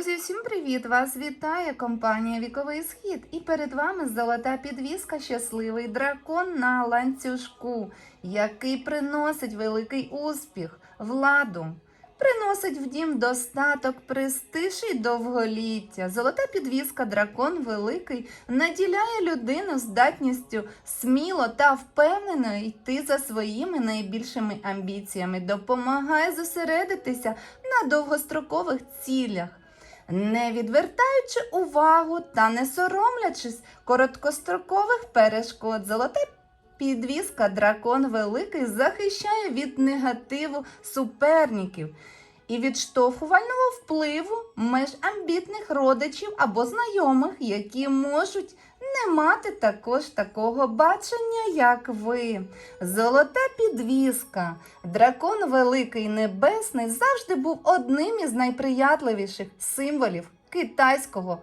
Друзі, всім привіт! Вас вітає компанія Віковий Схід. І перед вами золота підвіска Щасливий дракон на ланцюжку, який приносить великий успіх, владу, приносить в дім достаток, престиж і довголіття. Золота підвіска дракон великий наділяє людину здатністю сміло та впевнено йти за своїми найбільшими амбіціями, допомагає зосередитися на довгострокових цілях не відвертаючи увагу та не соромлячись короткострокових перешкод. Золота підвіска дракон великий захищає від негативу суперників і відштовхувального впливу меж амбітних родичів або знайомих, які можуть не мати також такого бачення, як ви. Золота підвіска. Дракон великий небесний завжди був одним із найприятливіших символів китайського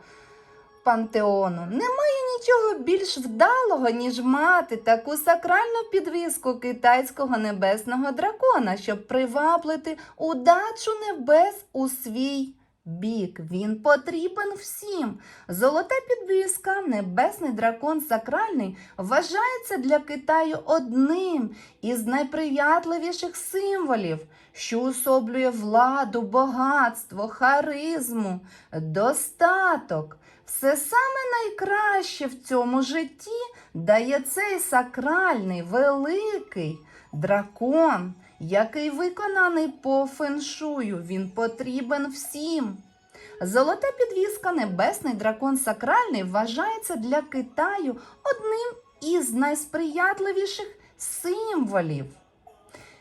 пантеону. Немає нічого більш вдалого, ніж мати таку сакральну підвіску китайського небесного дракона, щоб приваблити удачу небес у свій бік. Він потрібен всім. Золота підвіска, небесний дракон сакральний, вважається для Китаю одним із найприятливіших символів, що особлює владу, багатство, харизму, достаток. Все саме найкраще в цьому житті дає цей сакральний, великий дракон, який виконаний по феншую. Він потрібен всім. Золота підвіска, небесний дракон сакральний вважається для Китаю одним із найсприятливіших символів.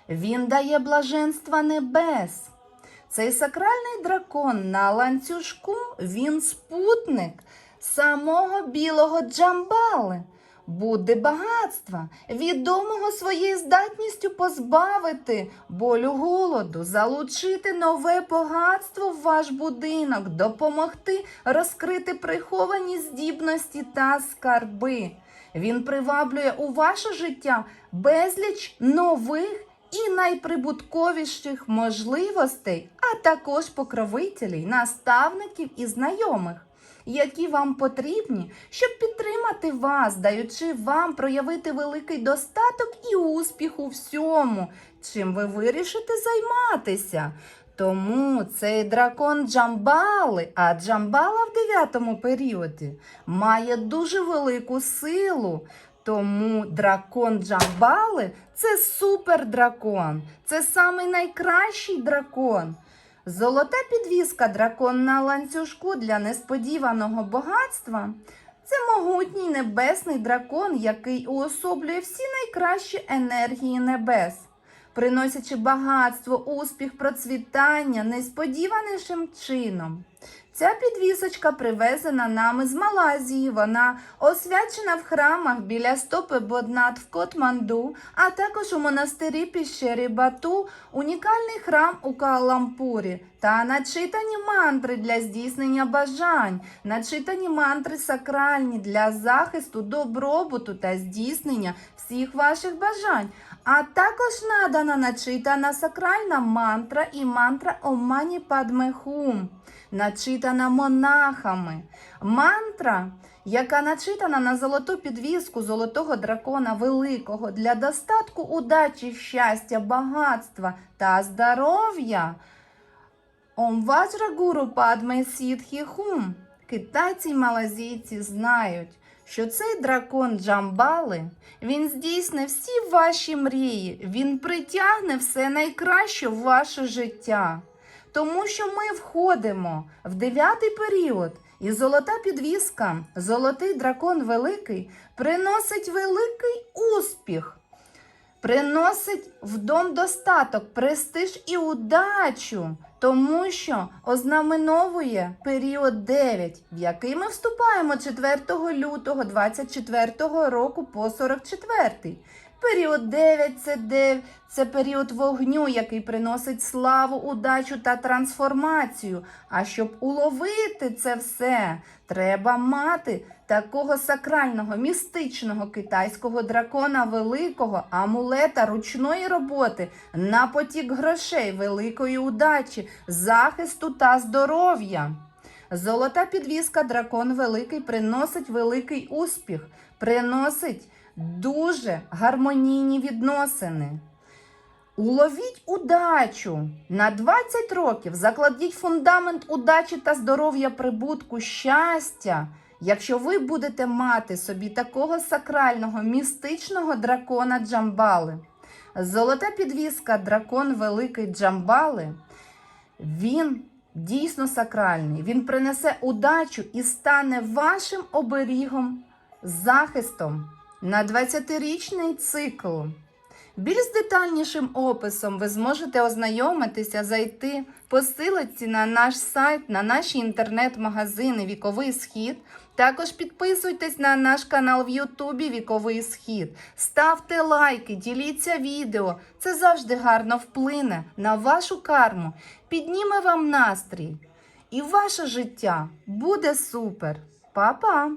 Він дає блаженства небес. Цей сакральний дракон на ланцюжку він спутник самого білого Джамбали, Будди багатства, відомого своєю здатністю позбавити болю голоду, залучити нове багатство в ваш будинок, допомогти розкрити приховані здібності та скарби. Він приваблює у ваше життя безліч нових і найприбутковіших можливостей, а також покровителів, наставників і знайомих, які вам потрібні, щоб підтримати вас, даючи вам проявити великий достаток і успіх у всьому, чим ви вирішите займатися. Тому цей дракон Джамбали, а Джамбала в дев'ятому періоді має дуже велику силу. Тому дракон Джамбали це супердракон, це самий найкращий дракон. Золота підвіска дракон на ланцюжку для несподіваного багатства це могутній небесний дракон, який уособлює всі найкращі енергії небес, приносячи багатство, успіх, процвітання несподіванішим чином. Ця підвісочка привезена нами з Малайзії. Вона освячена в храмах біля стопи Боднат в Котманду, а також у монастирі Піщері Бату, унікальний храм у Каалампурі та начитані мантри для здійснення бажань, начитані мантри сакральні для захисту, добробуту та здійснення всіх ваших бажань. А також надана начитана сакральна мантра і мантра Омані Падмехум начитана монахами. Мантра, яка начитана на золоту підвіску золотого дракона великого для достатку, удачі, щастя, багатства та здоров'я. Ом Ваджра Гуру Падме Сідхі Хум. Китайці й малазійці знають, що цей дракон Джамбали, він здійсне всі ваші мрії, він притягне все найкраще в ваше життя. Тому що ми входимо в дев'ятий період, і золота підвіска, золотий дракон великий, приносить великий успіх, приносить в дом достаток, престиж і удачу, тому що ознаменовує період 9, в який ми вступаємо 4 лютого 24 року по 44. Період 9 це 9, це період вогню, який приносить славу, удачу та трансформацію. А щоб уловити це все, треба мати такого сакрального, містичного китайського дракона великого, амулета ручної роботи, на потік грошей, великої удачі, захисту та здоров'я. Золота підвіска дракон великий приносить великий успіх, приносить дуже гармонійні відносини. Уловіть удачу на 20 років, закладіть фундамент удачі та здоров'я, прибутку, щастя. Якщо ви будете мати собі такого сакрального містичного дракона Джамбали, золота підвіска, дракон великий Джамбали, він дійсно сакральний. Він принесе удачу і стане вашим оберігом, захистом на 20-річний цикл. Більш детальнішим описом ви зможете ознайомитися, зайти по силиці на наш сайт, на наші інтернет-магазини Віковий Схід. Також підписуйтесь на наш канал в Ютубі Віковий Схід. Ставте лайки, діліться відео. Це завжди гарно вплине на вашу карму, підніме вам настрій. І ваше життя буде супер. Па-па!